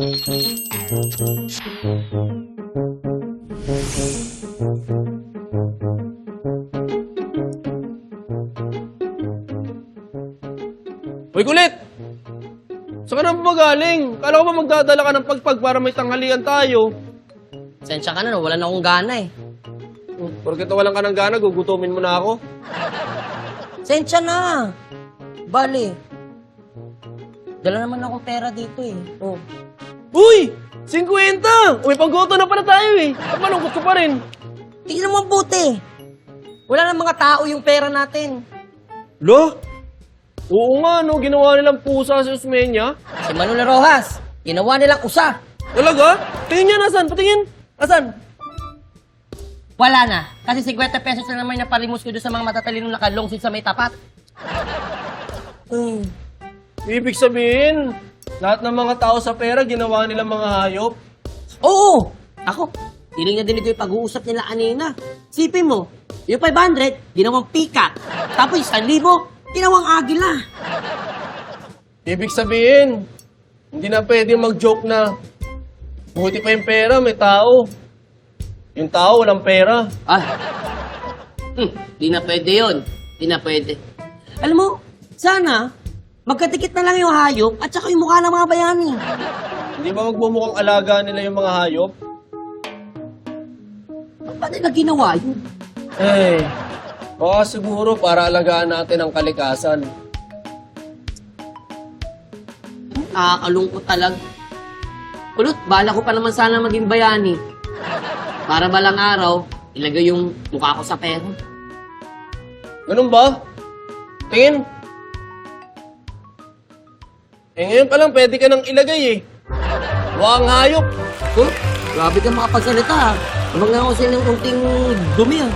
Uy, kulit! Saan ka na ba galing? Kala ko ba magdadala ka ng pagpag para may tanghalian tayo? Sensya ka na, no? wala na akong gana eh. Hmm, Porkit walang ka ng gana, gugutumin mo na ako. Sensya na. Bali. Dala naman ako pera dito eh. Oh. Uy! 50! Uy, panggoto na pala tayo eh. At malungkot ka pa rin. Tingnan mo buti. Wala na mga tao yung pera natin. Lo? Oo nga, no. Ginawa nilang pusa sa Usmeña. Si Manolo Rojas, ginawa nilang usa. Talaga? Tingin niya, nasan? Patingin. Asan? Wala na. Kasi 50 pesos na naman yung napalimos ko doon sa mga matatalinong nakalongsin sa may tapat. Hmm. Ibig sabihin, lahat ng mga tao sa pera, ginawa nilang mga hayop. Oo! Ako, tinignan din ko yung pag-uusap nila kanina. Sipin mo, yung 500, ginawang pika. Tapos yung 1,000, ginawang agila. Ibig sabihin, hindi na pwede mag-joke na buti pa yung pera, may tao. Yung tao, walang pera. Ah, hmm, di na pwede yun. Di na pwede. Alam mo, sana, magkatikit na lang yung hayop at saka yung mukha ng mga bayani. Hindi ba magmumukhang alaga nila yung mga hayop? Paano na ginawa yun? Eh, baka siguro para alagaan natin ang kalikasan. Nakakalungkot talag. Kulot, bala ko pa naman sana maging bayani. Para balang araw, ilagay yung mukha ko sa pera. Ganun ba? Tingin. Eh ngayon pa lang, pwede ka nang ilagay eh. Oh, ah. Huwag hayop. Huh? Grabe kang makapagsalita ha. Abang na ako sa ilang kunting dumi ha.